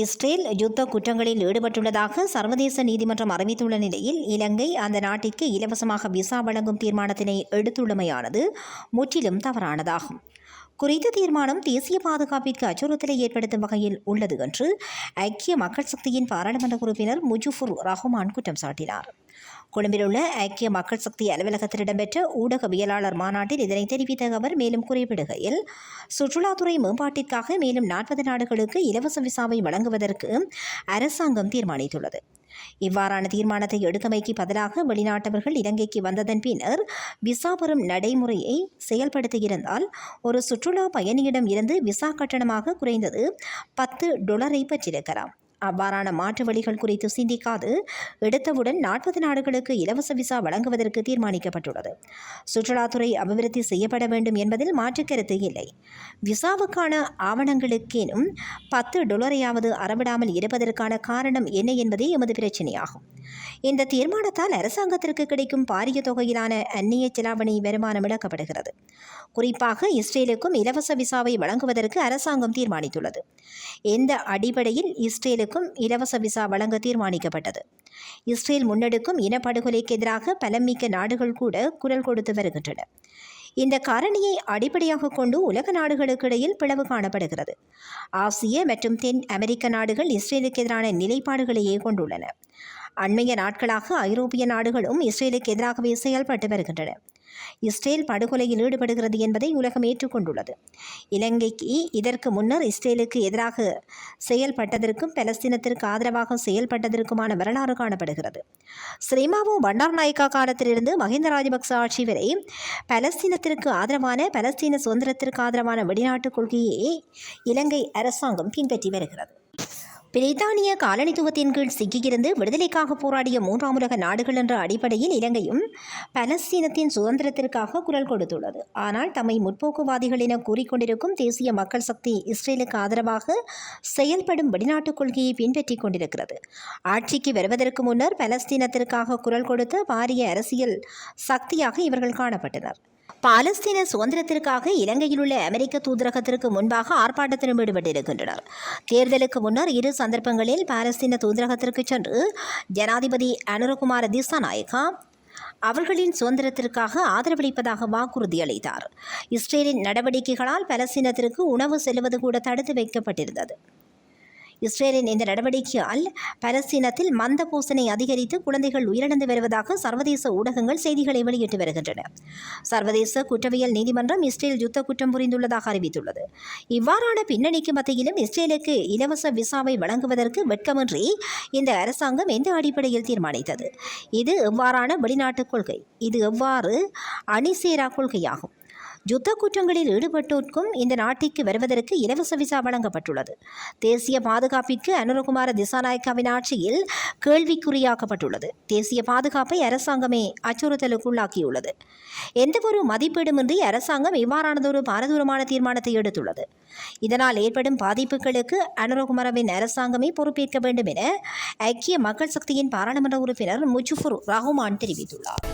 Israel யுத்த குற்றங்களில் ஈடுபட்டுள்ளதாக சர்வதேச நீதிமன்றம் அறிவித்துள்ள நிலையில் இலங்கை அந்த நாட்டிற்கு இலவசமாக விசா வழங்கும் தீர்மானத்தினை எடுத்துள்ளமையானது முற்றிலும் தவறானதாகும். குறித்த தீர்மானம் தேசிய பாதுகாப்பிற்கு அச்சுறுத்தலை ஏற்படுத்தும் வகையில் உள்ளது என்று ஐக்கிய மக்கள் சக்தியின் பாராளுமன்ற உறுப்பினர் முஜுஃபுர் ரஹ்மான் குற்றம் சாட்டினார். கொழும்பிலுள்ள ஐக்கிய மக்கள் சக்தி அலுவலகத்தில் இடம்பெற்ற ஊடகவியலாளர் மாநாட்டில் இதனை தெரிவித்த அவர் மேலும் குறிப்பிடுகையில் சுற்றுலாத்துறை மேம்பாட்டிற்காக மேலும் நாற்பது நாடுகளுக்கு இலவச விசாவை வழங்குவதற்கு அரசாங்கம் தீர்மானித்துள்ளது. இவ்வாறான தீர்மானத்தை எடுக்கமைக்கு பதிலாக வெளிநாட்டவர்கள் இலங்கைக்கு வந்ததன் பின்னர் விசா பெறும் நடைமுறையை செயல்படுத்தியிருந்தால் ஒரு சுற்றுலா பயணியிடம் இருந்து விசா கட்டணமாக குறைந்தது பத்து டொலரை பெற்றிருக்கலாம். அவ்வாறான மாற்று வழிகள் குறித்து சிந்திக்காது. எடுத்தவுடன் நாற்பது நாடுகளுக்கு இலவச விசா வழங்குவதற்கு தீர்மானிக்கப்பட்டுள்ளது. சுற்றுலாத்துறை அபிவிருத்தி செய்யப்பட வேண்டும் என்பதில் மாற்றுக்கருத்து இல்லை. விசாவுக்கான ஆவணங்களுக்கேனும் பத்து டொலரையாவது அறவிடாமல் இருப்பதற்கான காரணம் என்ன என்பதே எமது பிரச்சனையாகும். இந்த தீர்மானத்தால் அரசாங்கத்திற்கு கிடைக்கும் பாரிய தொகையிலான அந்நிய செலாவணி வருமானம் இழக்கப்படுகிறது. குறிப்பாக இஸ்ரேலுக்கும் இலவச விசாவை வழங்குவதற்கு அரசாங்கம் தீர்மானித்துள்ளது. எந்த அடிப்படையில் இஸ்ரேலுக்கும் இலவச விசா வழங்க தீர்மானிக்கப்பட்டது? இஸ்ரேல் முன்னெடுக்கும் இனப்படுகொலைக்கு எதிராக பலமிக்க நாடுகள் கூட குரல் கொடுத்து வருகின்றன. இந்த காரணியை அடிப்படையாக கொண்டு உலக நாடுகளுக்கு இடையில் பிளவு காணப்படுகிறது. ஆசிய மற்றும் தென் அமெரிக்க நாடுகள் இஸ்ரேலுக்கு எதிரான நிலைப்பாடுகளையே கொண்டுள்ளன. அண்மைய நாட்களாக ஐரோப்பிய நாடுகளும் இஸ்ரேலுக்கு எதிராகவே செயல்பட்டு வருகின்றன. இஸ்ரேல் படுகொலையில் ஈடுபடுகிறது என்பதை உலகம் ஏற்றுக்கொண்டுள்ளது. இலங்கைக்கு இதற்கு முன்னர் இஸ்ரேலுக்கு எதிராக செயல்பட்டதற்கும் பலஸ்தீனத்திற்கு ஆதரவாக செயல்பட்டதற்குமான வரலாறு காணப்படுகிறது. ஸ்ரீமாவோ பண்டார் நாயக்கா காலத்திலிருந்து மஹிந்த ராஜபக்ச ஆட்சி வரை பலஸ்தீனத்திற்கு ஆதரவான பலஸ்தீன சுதந்திரத்திற்கு ஆதரவான வெளிநாட்டு கொள்கையை இலங்கை அரசாங்கம் பின்பற்றி வருகிறது. பிரித்தானிய காலனித்துவத்தின் கீழ் சிக்கியிருந்து விடுதலைக்காக போராடிய மூன்றாம் உலக நாடுகள் என்ற அடிப்படையில் இலங்கையும் பலஸ்தீனத்தின் சுதந்திரத்திற்காக குரல் கொடுத்துள்ளது. ஆனால் தம்மை முற்போக்குவாதிகள் என கூறிக்கொண்டிருக்கும் தேசிய மக்கள் சக்தி இஸ்ரேலுக்கு ஆதரவாக செயல்படும் வெளிநாட்டு கொள்கையை பின்பற்றிக் கொண்டிருக்கிறது. ஆட்சிக்கு வருவதற்கு முன்னர் பலஸ்தீனத்திற்காக குரல் கொடுத்த பாரிய அரசியல் சக்தியாக இவர்கள் காணப்பட்டனர். பாலஸ்தீன சுதந்திரத்திற்காக இலங்கையில் உள்ள அமெரிக்க தூதரகத்திற்கு முன்பாக ஆர்ப்பாட்டத்திலும் ஈடுபட்டிருக்கின்றனர். தேர்தலுக்கு முன்னர் இரு சந்தர்ப்பங்களில் பாலஸ்தீன தூதரகத்திற்கு சென்று ஜனாதிபதி அனுரகுமார நாயகா அவர்களின் சுதந்திரத்திற்காக ஆதரவளிப்பதாக வாக்குறுதி அளித்தார். இஸ்ரேலின் நடவடிக்கைகளால் பலஸ்தீனத்திற்கு உணவு செல்வது கூட தடுத்து வைக்கப்பட்டிருந்தது. இஸ்ரேலின் இந்த நடவடிக்கையால் பலஸ்தீனத்தில் மந்த பூசனை அதிகரித்து குழந்தைகள் உயிரிழந்து வருவதாக சர்வதேச ஊடகங்கள் செய்திகளை வெளியிட்டு வருகின்றன. சர்வதேச குற்றவியல் நீதிமன்றம் இஸ்ரேல் யுத்த குற்றம் புரிந்துள்ளதாக அறிவித்துள்ளது. இவ்வாறான பின்னணிக்கு மத்தியிலும் இஸ்ரேலுக்கு இலவச விசாவை வழங்குவதற்கு வெட்கமின்றி இந்த அரசாங்கம் எந்த அடிப்படையில் தீர்மானித்தது? இது எவ்வாறான வெளிநாட்டுக் கொள்கை? இது எவ்வாறு அணிசேரா கொள்கையாகும்? யுத்த குற்றங்களில் ஈடுபட்டோர்க்கும் இந்த நாட்டிற்கு வருவதற்கு இலவச விசா வழங்கப்பட்டுள்ளது. தேசிய பாதுகாப்பிற்கு அனுரகுமார திசாநாயக்காவின் ஆட்சியில் கேள்விக்குறியாக்கப்பட்டுள்ளது. தேசிய பாதுகாப்பை அரசாங்கமே அச்சுறுத்தலுக்குள்ளாக்கியுள்ளது. எந்தவொரு மதிப்பீடுமின்றி அரசாங்கம் இவ்வாறானதொரு பாரதூரமான தீர்மானத்தை எடுத்துள்ளது. இதனால் ஏற்படும் பாதிப்புகளுக்கு அனுரகுமாரவின் அரசாங்கமே பொறுப்பேற்க வேண்டும் என ஐக்கிய மக்கள் சக்தியின் பாராளுமன்ற உறுப்பினர் முஜுஃபுர் ரஹ்மான் தெரிவித்துள்ளார்.